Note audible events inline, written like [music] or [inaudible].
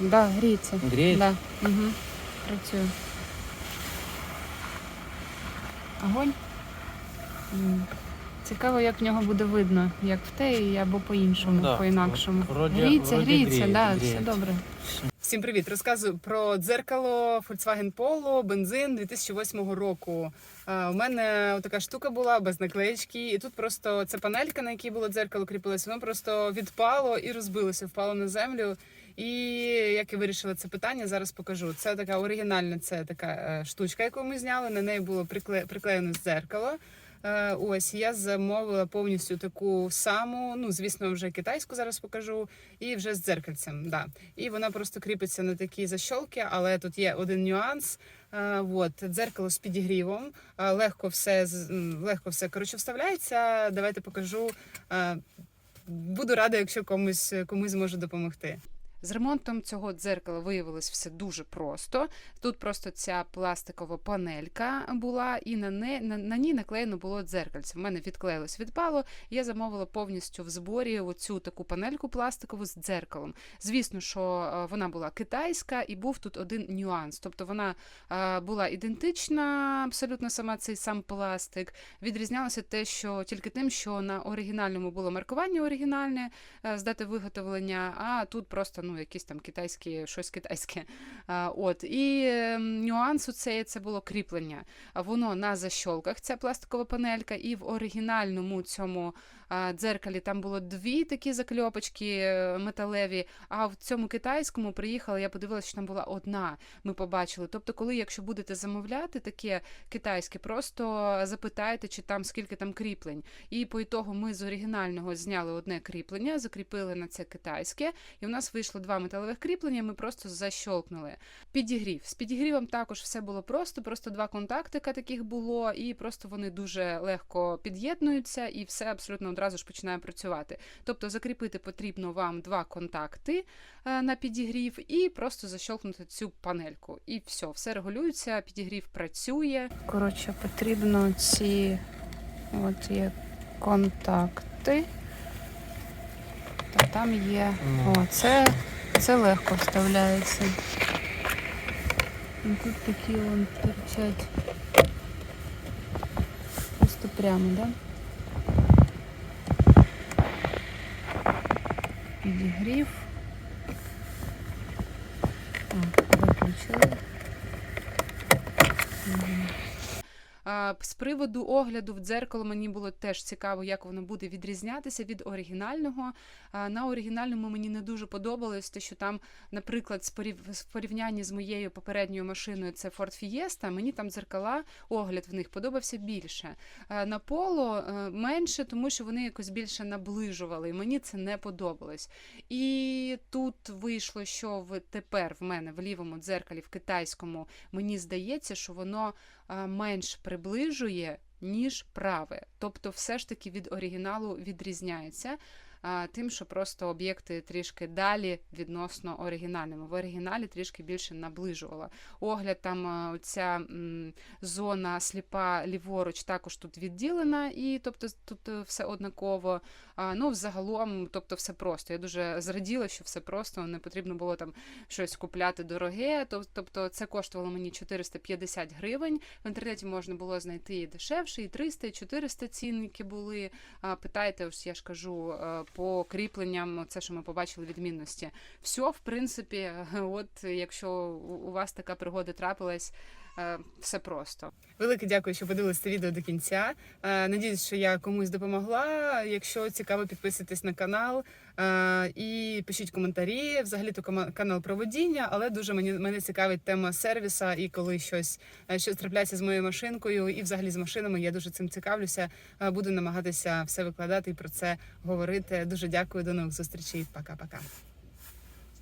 Да, гріється. Греет? Да. Угу. Працює. Огонь. М. Цікаво, як в нього буде видно, як в те, або по-іншому, Да, по-інакшому. вроді- гріється, вроді гріється, гріє, да, гріє. все добре. Всім привіт! Розказую про дзеркало Volkswagen Polo, бензин 2008 року. Е, У мене така штука була без наклеєчки, і тут просто ця панелька, на якій було дзеркало, кріпилось, воно просто відпало і розбилося, впало на землю. І як я вирішила це питання, зараз покажу. Це така оригінальна, це така е, штучка, яку ми зняли. На неї було прикле... приклеєне дзеркало. Е, Ось я замовила повністю таку саму, ну звісно, вже китайську зараз покажу, і вже з дзеркальцем. Да. І вона просто кріпиться на такі защолки, але тут є один нюанс. Е, от, дзеркало з підігрівом, легко все легко все коротше вставляється. Давайте покажу. Буду рада, якщо комусь комусь зможу допомогти. З ремонтом цього дзеркала виявилось все дуже просто. Тут просто ця пластикова панелька була, і на, не, на, на ній наклеєно було дзеркальце. В мене відклеїлось, відпало. Я замовила повністю в зборі оцю таку панельку пластикову з дзеркалом. Звісно, що е, вона була китайська, і був тут один нюанс. Тобто вона е, була ідентична, абсолютно сама цей сам пластик. Відрізнялося те, що тільки тим, що на оригінальному було маркування оригінальне е, з дати виготовлення, а тут просто ну якісь там китайські, щось китайське. [laughs] От і е, нюанс у цей це було кріплення. Воно на защолках, ця пластикова панелька, і в оригінальному цьому дзеркалі там було дві такі закльопочки е, металеві. А в цьому китайському приїхала, я подивилася, що там була одна. Ми побачили. Тобто, коли, якщо будете замовляти таке китайське, просто запитайте, чи там скільки там кріплень. І по ітогу ми з оригінального зняли одне кріплення, закріпили на це китайське, і у нас вийшло два металевих кріплення. Ми просто защолкнули. Підігрів. З підігрівом також все було просто, просто два контактика таких було, і просто вони дуже легко під'єднуються, і все абсолютно одразу ж починає працювати. Тобто закріпити потрібно вам два контакти е, на підігрів і просто защолкнути цю панельку. І все, все регулюється, підігрів працює. Коротше, потрібно ці от є контакти. Та там є. Ну. О, це, це легко вставляється. І тут такі вон торчать. Просто прямо, да? Підігрів. Так, З приводу огляду в дзеркало мені було теж цікаво, як воно буде відрізнятися від оригінального. На оригінальному мені не дуже подобалось, те, що там, наприклад, в порівнянні з моєю попередньою машиною, це Ford Fiesta, мені там дзеркала, огляд в них подобався більше. На поло е, менше, тому що вони якось більше наближували, і мені це не подобалось. І тут вийшло, що в тепер в мене в лівому дзеркалі, в китайському, мені здається, що воно менш приближує, ніж праве. Тобто, все ж таки від оригіналу відрізняється. Тим, що просто об'єкти трішки далі відносно оригінальному. В оригіналі трішки більше наближувала. Огляд там ця зона сліпа ліворуч також тут відділена, і тобто тут е, все однаково. Ну, взагалом, тобто все просто. Я дуже зраділа, що все просто, не потрібно було там щось купляти дороге. Тобто це коштувало мені 450 гривень. В інтернеті можна було знайти і дешевше, і 300, і 400 цінники були. Питайте, ось я ж кажу, е, по кріпленням, це, що ми побачили відмінності. Все, в принципі, [laughs] от якщо у вас така пригода трапилась, все просто. Велике дякую, що подивилися це відео до кінця. Е, Надіюсь, що я комусь допомогла. Якщо цікаво, підписуйтесь на канал е, і пишіть коментарі. Взагалі то канал про водіння, але дуже мені мене цікавить тема сервіса і коли щось, е, щось трапляється з моєю машинкою, і взагалі з машинами. Я дуже цим цікавлюся. Е, Буду намагатися все викладати і про це говорити. Дуже дякую. До нових зустрічей. Пока-пока.